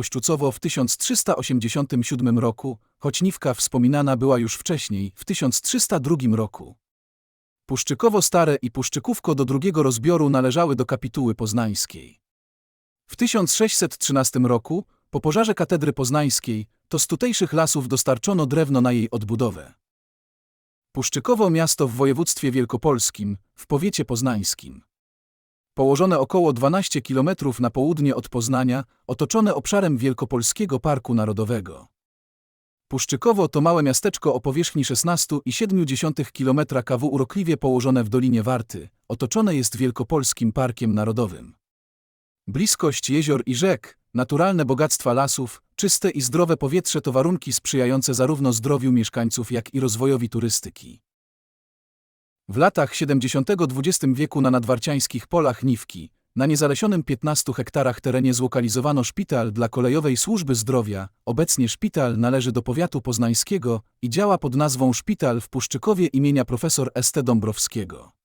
Ośczucowo w 1387 roku, choć Niwka wspominana była już wcześniej, w 1302 roku. Puszczykowo Stare i Puszczykówko do drugiego rozbioru należały do kapituły poznańskiej. W 1613 roku, po pożarze katedry poznańskiej, to z tutejszych lasów dostarczono drewno na jej odbudowę. Puszczykowo miasto w województwie wielkopolskim, w powiecie poznańskim. Położone około 12 km na południe od Poznania, otoczone obszarem Wielkopolskiego Parku Narodowego. Puszczykowo to małe miasteczko o powierzchni 16,7 km kw urokliwie położone w Dolinie Warty, otoczone jest Wielkopolskim Parkiem Narodowym. Bliskość jezior i rzek, naturalne bogactwa lasów, czyste i zdrowe powietrze to warunki sprzyjające zarówno zdrowiu mieszkańców, jak i rozwojowi turystyki. W latach 70. XX wieku na nadwarciańskich polach Niwki, na niezalesionym 15 hektarach terenie zlokalizowano szpital dla kolejowej służby zdrowia. Obecnie szpital należy do powiatu poznańskiego i działa pod nazwą Szpital w Puszczykowie imienia profesor St. Dąbrowskiego.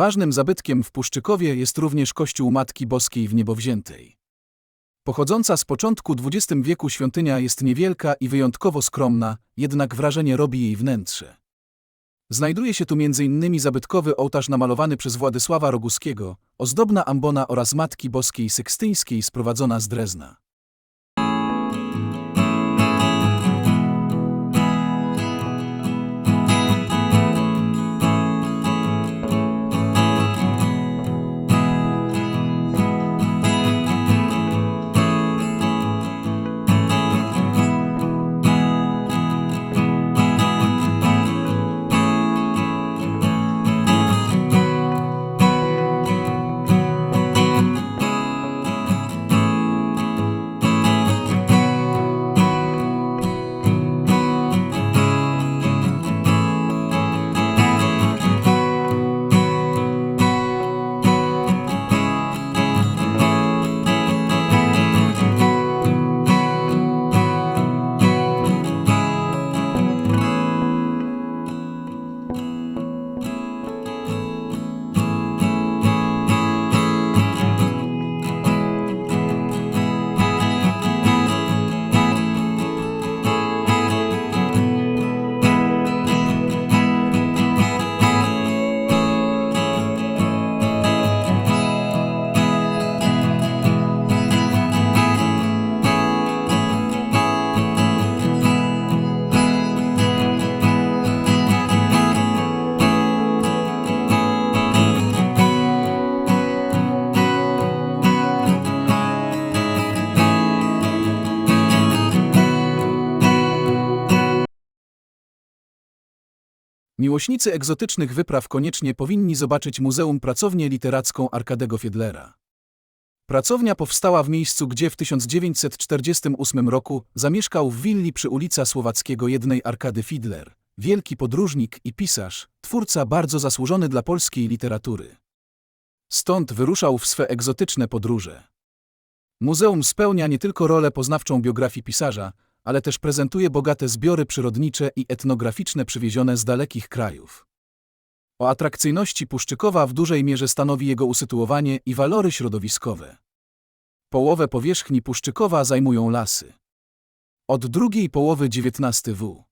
Ważnym zabytkiem w Puszczykowie jest również kościół Matki Boskiej w Niebowziętej. Pochodząca z początku XX wieku świątynia jest niewielka i wyjątkowo skromna, jednak wrażenie robi jej wnętrze. Znajduje się tu m.in. zabytkowy ołtarz namalowany przez Władysława Roguskiego, ozdobna ambona oraz Matki Boskiej Sykstyńskiej sprowadzona z Drezna. Miłośnicy egzotycznych wypraw koniecznie powinni zobaczyć Muzeum Pracownię Literacką Arkadego Fiedlera. Pracownia powstała w miejscu, gdzie w 1948 roku zamieszkał w willi przy ulica Słowackiego jednej Arkady Fiedler, wielki podróżnik i pisarz, twórca bardzo zasłużony dla polskiej literatury. Stąd wyruszał w swe egzotyczne podróże. Muzeum spełnia nie tylko rolę poznawczą biografii pisarza, ale też prezentuje bogate zbiory przyrodnicze i etnograficzne przywiezione z dalekich krajów. O atrakcyjności Puszczykowa w dużej mierze stanowi jego usytuowanie i walory środowiskowe. Połowę powierzchni Puszczykowa zajmują lasy. Od drugiej połowy XIX w.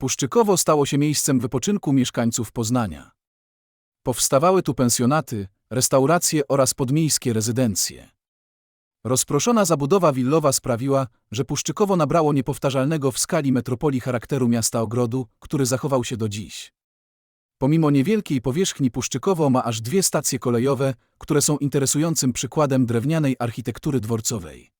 Puszczykowo stało się miejscem wypoczynku mieszkańców Poznania. Powstawały tu pensjonaty, restauracje oraz podmiejskie rezydencje. Rozproszona zabudowa willowa sprawiła, że Puszczykowo nabrało niepowtarzalnego w skali metropolii charakteru miasta ogrodu, który zachował się do dziś. Pomimo niewielkiej powierzchni Puszczykowo ma aż dwie stacje kolejowe, które są interesującym przykładem drewnianej architektury dworcowej.